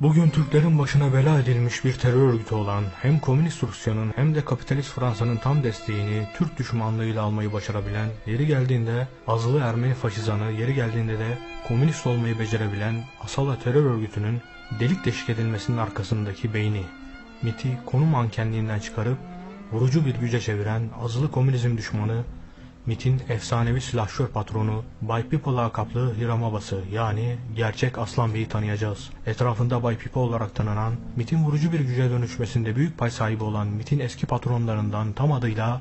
Bugün Türklerin başına bela edilmiş bir terör örgütü olan hem Komünist Rusya'nın hem de kapitalist Fransa'nın tam desteğini Türk düşmanlığıyla almayı başarabilen, yeri geldiğinde azılı Ermeni faşizanı, yeri geldiğinde de komünist olmayı becerebilen Asala terör örgütünün delik deşik edilmesinin arkasındaki beyni, MIT'i konu mankenliğinden çıkarıp vurucu bir güce çeviren azılı komünizm düşmanı MIT'in efsanevi silahşör patronu Bay Pipo lakaplı Hiram Abas'ı yani gerçek Aslan Bey'i tanıyacağız. Etrafında Bay Pipo olarak tanınan, MIT'in vurucu bir güce dönüşmesinde büyük pay sahibi olan MIT'in eski patronlarından tam adıyla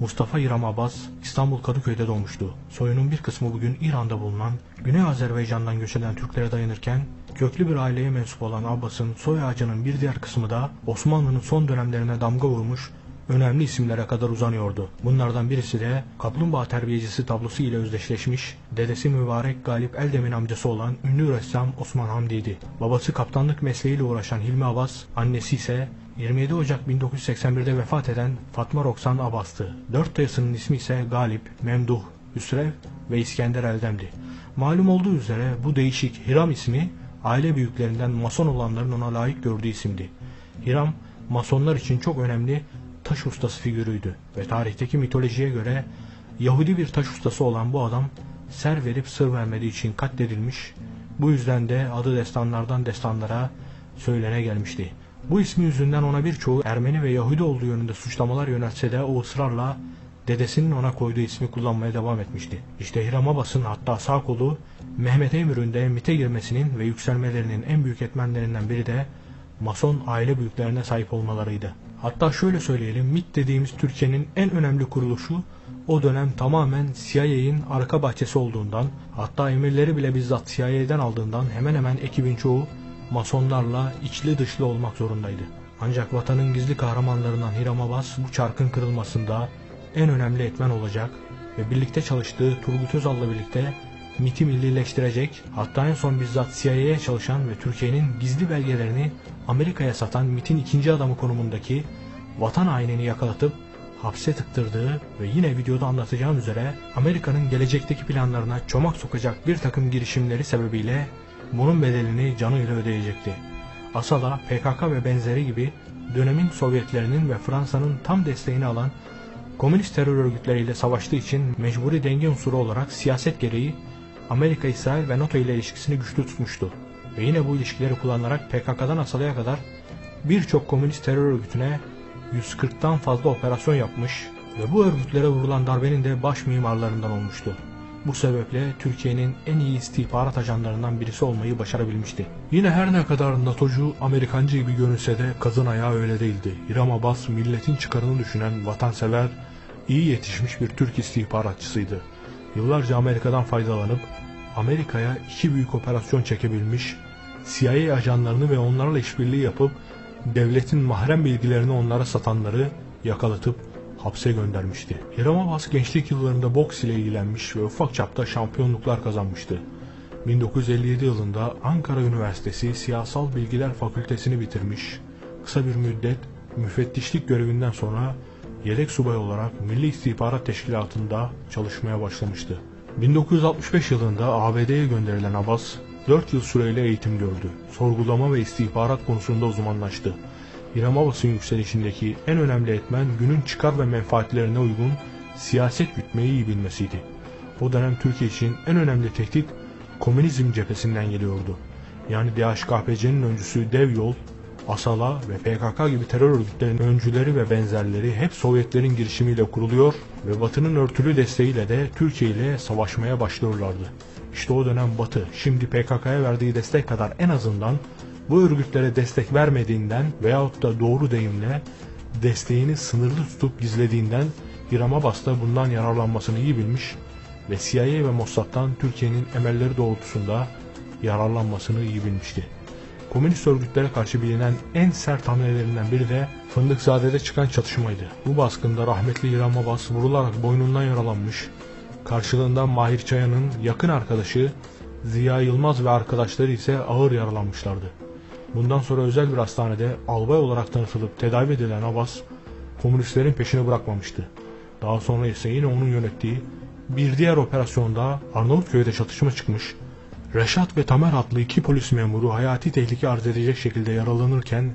Mustafa Hiram Abbas İstanbul Kadıköy'de doğmuştu. Soyunun bir kısmı bugün İran'da bulunan Güney Azerbaycan'dan göç eden Türklere dayanırken köklü bir aileye mensup olan Abbas'ın soy ağacının bir diğer kısmı da Osmanlı'nın son dönemlerine damga vurmuş önemli isimlere kadar uzanıyordu. Bunlardan birisi de kaplumbağa terbiyecisi tablosu ile özdeşleşmiş, dedesi mübarek Galip Eldem'in amcası olan ünlü ressam Osman Hamdi'ydi. Babası kaptanlık mesleğiyle uğraşan Hilmi Abbas, annesi ise 27 Ocak 1981'de vefat eden Fatma Roksan Abbas'tı. Dört dayısının ismi ise Galip, Memduh, Hüsrev ve İskender Eldem'di. Malum olduğu üzere bu değişik Hiram ismi aile büyüklerinden mason olanların ona layık gördüğü isimdi. Hiram, masonlar için çok önemli taş ustası figürüydü ve tarihteki mitolojiye göre Yahudi bir taş ustası olan bu adam ser verip sır vermediği için katledilmiş, bu yüzden de adı destanlardan destanlara söylene gelmişti. Bu ismi yüzünden ona birçoğu Ermeni ve Yahudi olduğu yönünde suçlamalar yöneltse de o ısrarla dedesinin ona koyduğu ismi kullanmaya devam etmişti. İşte Hiram Abbas'ın hatta sağ kolu Mehmet Emir'in de MIT'e girmesinin ve yükselmelerinin en büyük etmenlerinden biri de Mason aile büyüklerine sahip olmalarıydı. Hatta şöyle söyleyelim, MIT dediğimiz Türkiye'nin en önemli kuruluşu o dönem tamamen CIA'in arka bahçesi olduğundan, hatta emirleri bile bizzat CIA'den aldığından hemen hemen ekibin çoğu masonlarla içli dışlı olmak zorundaydı. Ancak vatanın gizli kahramanlarından Hiram Abbas bu çarkın kırılmasında en önemli etmen olacak ve birlikte çalıştığı Turgut Özal'la birlikte MIT'i millileştirecek, hatta en son bizzat CIA'ya çalışan ve Türkiye'nin gizli belgelerini Amerika'ya satan MIT'in ikinci adamı konumundaki vatan hainini yakalatıp hapse tıktırdığı ve yine videoda anlatacağım üzere Amerika'nın gelecekteki planlarına çomak sokacak bir takım girişimleri sebebiyle bunun bedelini canıyla ödeyecekti. Asala, PKK ve benzeri gibi dönemin Sovyetlerinin ve Fransa'nın tam desteğini alan komünist terör örgütleriyle savaştığı için mecburi denge unsuru olarak siyaset gereği Amerika, İsrail ve NATO ile ilişkisini güçlü tutmuştu. Ve yine bu ilişkileri kullanarak PKK'dan Asala'ya kadar birçok komünist terör örgütüne 140'tan fazla operasyon yapmış ve bu örgütlere vurulan darbenin de baş mimarlarından olmuştu. Bu sebeple Türkiye'nin en iyi istihbarat ajanlarından birisi olmayı başarabilmişti. Yine her ne kadar NATO'cu, Amerikancı gibi görünse de kazın ayağı öyle değildi. İram Abbas milletin çıkarını düşünen, vatansever, iyi yetişmiş bir Türk istihbaratçısıydı. Yıllarca Amerika'dan faydalanıp Amerika'ya iki büyük operasyon çekebilmiş, CIA ajanlarını ve onlarla işbirliği yapıp devletin mahrem bilgilerini onlara satanları yakalatıp hapse göndermişti. Hiram Abbas gençlik yıllarında boks ile ilgilenmiş ve ufak çapta şampiyonluklar kazanmıştı. 1957 yılında Ankara Üniversitesi Siyasal Bilgiler Fakültesini bitirmiş, kısa bir müddet müfettişlik görevinden sonra yedek subay olarak Milli İstihbarat Teşkilatı'nda çalışmaya başlamıştı. 1965 yılında ABD'ye gönderilen Abbas, 4 yıl süreyle eğitim gördü. Sorgulama ve istihbarat konusunda uzmanlaştı. İrem Abbas'ın yükselişindeki en önemli etmen günün çıkar ve menfaatlerine uygun siyaset gütmeyi iyi bilmesiydi. O dönem Türkiye için en önemli tehdit komünizm cephesinden geliyordu. Yani DHKPC'nin öncüsü Dev Yol, Asala ve PKK gibi terör örgütlerinin öncüleri ve benzerleri hep Sovyetlerin girişimiyle kuruluyor ve Batı'nın örtülü desteğiyle de Türkiye ile savaşmaya başlıyorlardı. İşte o dönem Batı şimdi PKK'ya verdiği destek kadar en azından bu örgütlere destek vermediğinden veyahut da doğru deyimle desteğini sınırlı tutup gizlediğinden İram Abbas da bundan yararlanmasını iyi bilmiş ve CIA ve Mossad'dan Türkiye'nin emelleri doğrultusunda yararlanmasını iyi bilmişti. Komünist örgütlere karşı bilinen en sert hamlelerinden biri de Fındıkzade'de çıkan çatışmaydı. Bu baskında rahmetli İram Abbas vurularak boynundan yaralanmış, karşılığında Mahir Çayan'ın yakın arkadaşı Ziya Yılmaz ve arkadaşları ise ağır yaralanmışlardı. Bundan sonra özel bir hastanede albay olarak tanıtılıp tedavi edilen Abbas, komünistlerin peşini bırakmamıştı. Daha sonra ise yine onun yönettiği bir diğer operasyonda Arnavutköy'de çatışma çıkmış Reşat ve Tamer adlı iki polis memuru hayati tehlike arz edecek şekilde yaralanırken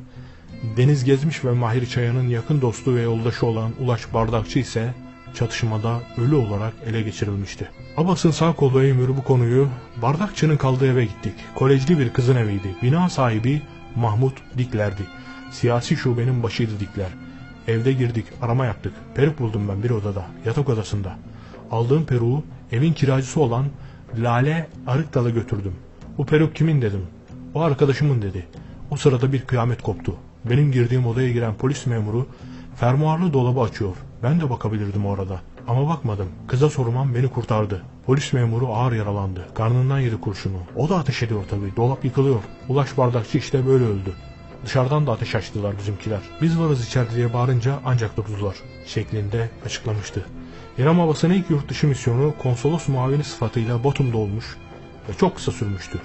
Deniz Gezmiş ve Mahir Çayan'ın yakın dostu ve yoldaşı olan Ulaş Bardakçı ise çatışmada ölü olarak ele geçirilmişti. Abbas'ın sağ kolu emiri bu konuyu Bardakçı'nın kaldığı eve gittik. Kolejli bir kızın eviydi. Bina sahibi Mahmut Dikler'di. Siyasi şubenin başıydı Dikler. Evde girdik, arama yaptık. Peruk buldum ben bir odada, yatak odasında. Aldığım peruğu evin kiracısı olan Lale Arıkdal'a götürdüm. Bu peruk kimin dedim. O arkadaşımın dedi. O sırada bir kıyamet koptu. Benim girdiğim odaya giren polis memuru fermuarlı dolabı açıyor. Ben de bakabilirdim orada. Ama bakmadım. Kıza sormam beni kurtardı. Polis memuru ağır yaralandı. Karnından yedi kurşunu. O da ateş ediyor tabii. Dolap yıkılıyor. Ulaş bardakçı işte böyle öldü. Dışarıdan da ateş açtılar bizimkiler. Biz varız içeride diye bağırınca ancak durdular. Şeklinde açıklamıştı. İran babasının ilk yurt dışı misyonu konsolos muavini sıfatıyla Batum'da olmuş ve çok kısa sürmüştü.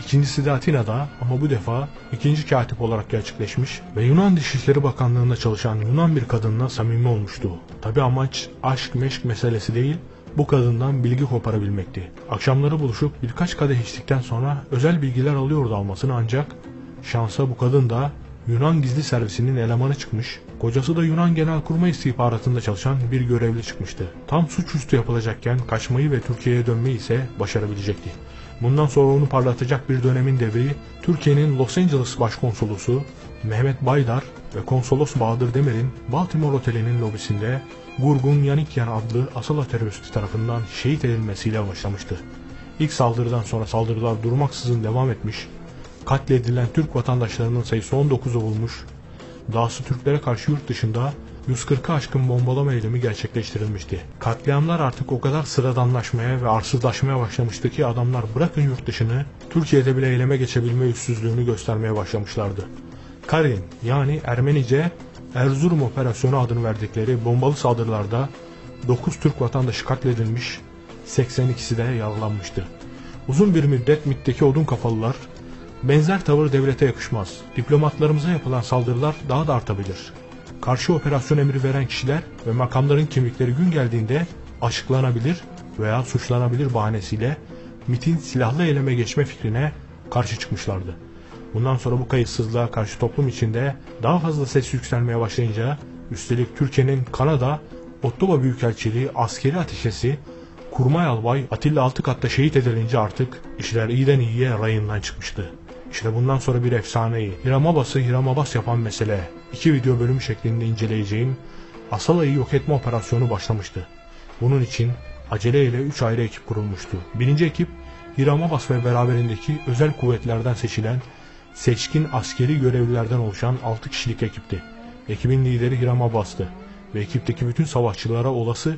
İkincisi de Atina'da ama bu defa ikinci katip olarak gerçekleşmiş ve Yunan Dışişleri Bakanlığı'nda çalışan Yunan bir kadınla samimi olmuştu. Tabi amaç aşk meşk meselesi değil, bu kadından bilgi koparabilmekti. Akşamları buluşup birkaç kadeh içtikten sonra özel bilgiler alıyordu almasını ancak şansa bu kadın da Yunan gizli servisinin elemanı çıkmış, kocası da Yunan Genelkurmay istihbaratında çalışan bir görevli çıkmıştı. Tam suçüstü yapılacakken kaçmayı ve Türkiye'ye dönmeyi ise başarabilecekti. Bundan sonra onu parlatacak bir dönemin devri Türkiye'nin Los Angeles Başkonsolosu Mehmet Baydar ve Konsolos Bahadır Demir'in Baltimore Oteli'nin lobisinde Gurgun Yanikyan adlı Asala teröristi tarafından şehit edilmesiyle başlamıştı. İlk saldırıdan sonra saldırılar durmaksızın devam etmiş, katledilen Türk vatandaşlarının sayısı 19'u bulmuş, dahası Türklere karşı yurt dışında 140'ı aşkın bombalama eylemi gerçekleştirilmişti. Katliamlar artık o kadar sıradanlaşmaya ve arsızlaşmaya başlamıştı ki adamlar bırakın yurt dışını, Türkiye'de bile eyleme geçebilme üstsüzlüğünü göstermeye başlamışlardı. Karin yani Ermenice Erzurum Operasyonu adını verdikleri bombalı saldırılarda 9 Türk vatandaşı katledilmiş, 82'si de yaralanmıştı. Uzun bir müddet MİT'teki odun kafalılar, benzer tavır devlete yakışmaz, diplomatlarımıza yapılan saldırılar daha da artabilir, karşı operasyon emri veren kişiler ve makamların kimlikleri gün geldiğinde açıklanabilir veya suçlanabilir bahanesiyle MIT'in silahlı eyleme geçme fikrine karşı çıkmışlardı. Bundan sonra bu kayıtsızlığa karşı toplum içinde daha fazla ses yükselmeye başlayınca üstelik Türkiye'nin Kanada Ottawa Büyükelçiliği askeri ateşesi Kurmay Albay Atilla Altıkat'ta şehit edilince artık işler iyiden iyiye rayından çıkmıştı. İşte bundan sonra bir efsaneyi Hiram Abbas'ı Hiram Abbas yapan mesele iki video bölüm şeklinde inceleyeceğim Asala'yı yok etme operasyonu başlamıştı. Bunun için aceleyle 3 ayrı ekip kurulmuştu. Birinci ekip Hiram Abbas ve beraberindeki özel kuvvetlerden seçilen seçkin askeri görevlilerden oluşan 6 kişilik ekipti. Ekibin lideri Hiram Abbas'tı ve ekipteki bütün savaşçılara olası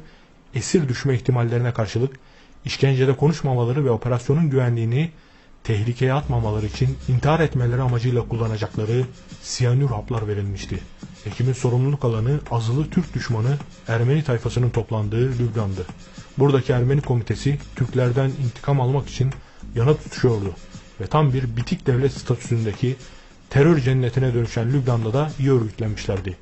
esir düşme ihtimallerine karşılık işkencede konuşmamaları ve operasyonun güvenliğini tehlikeye atmamaları için intihar etmeleri amacıyla kullanacakları siyanür haplar verilmişti. Ekibin sorumluluk alanı azılı Türk düşmanı Ermeni tayfasının toplandığı Lübnan'dı. Buradaki Ermeni komitesi Türklerden intikam almak için yana tutuşuyordu ve tam bir bitik devlet statüsündeki terör cennetine dönüşen Lübnan'da da iyi örgütlenmişlerdi.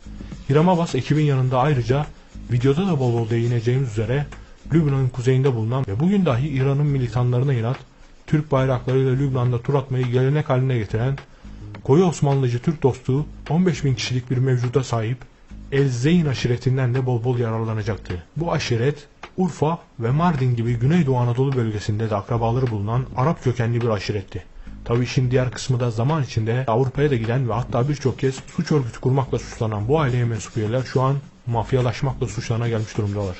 Hiram Abbas ekibin yanında ayrıca videoda da bol bol değineceğimiz üzere Lübnan'ın kuzeyinde bulunan ve bugün dahi İran'ın militanlarına inat Türk bayraklarıyla Lübnan'da tur atmayı gelenek haline getiren koyu Osmanlıcı Türk dostu 15 bin kişilik bir mevcuda sahip El Zeyn aşiretinden de bol bol yararlanacaktı. Bu aşiret Urfa ve Mardin gibi Güneydoğu Anadolu bölgesinde de akrabaları bulunan Arap kökenli bir aşiretti. Tabi işin diğer kısmı da zaman içinde Avrupa'ya da giden ve hatta birçok kez suç örgütü kurmakla suçlanan bu aileye mensup üyeler şu an mafyalaşmakla suçlarına gelmiş durumdalar.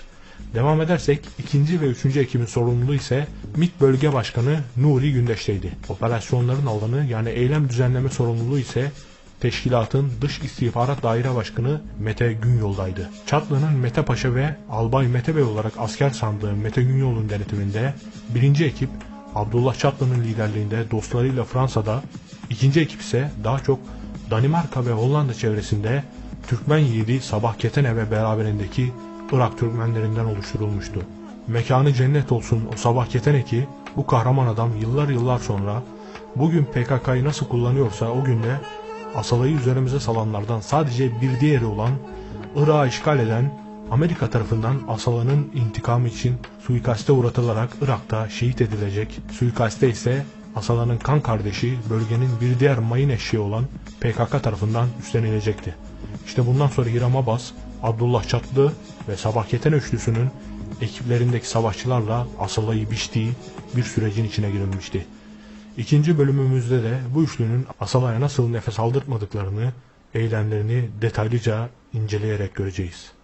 Devam edersek ikinci ve üçüncü ekibin sorumluluğu ise MİT Bölge Başkanı Nuri Gündeş'teydi. Operasyonların alanı yani eylem düzenleme sorumluluğu ise teşkilatın Dış İstihbarat Daire Başkanı Mete Günyol'daydı. Çatlı'nın Mete Paşa ve Albay Mete Bey olarak asker sandığı Mete Günyol'un denetiminde birinci ekip Abdullah Çatlı'nın liderliğinde dostlarıyla Fransa'da, ikinci ekip ise daha çok Danimarka ve Hollanda çevresinde Türkmen yiğidi Sabah Ketene ve beraberindeki Irak Türkmenlerinden oluşturulmuştu. Mekanı cennet olsun o sabah keten ki bu kahraman adam yıllar yıllar sonra bugün PKK'yı nasıl kullanıyorsa o günde Asalayı üzerimize salanlardan sadece bir diğeri olan Irak'ı işgal eden Amerika tarafından Asala'nın intikamı için suikaste uğratılarak Irak'ta şehit edilecek, suikaste ise Asala'nın kan kardeşi bölgenin bir diğer mayın eşeği olan PKK tarafından üstlenilecekti. İşte bundan sonra Hiram Abbas, Abdullah Çatlı ve Sabah Keten Üçlüsü'nün ekiplerindeki savaşçılarla Asala'yı biçtiği bir sürecin içine girilmişti. İkinci bölümümüzde de bu üçlünün Asala'ya nasıl nefes aldırtmadıklarını, eylemlerini detaylıca inceleyerek göreceğiz.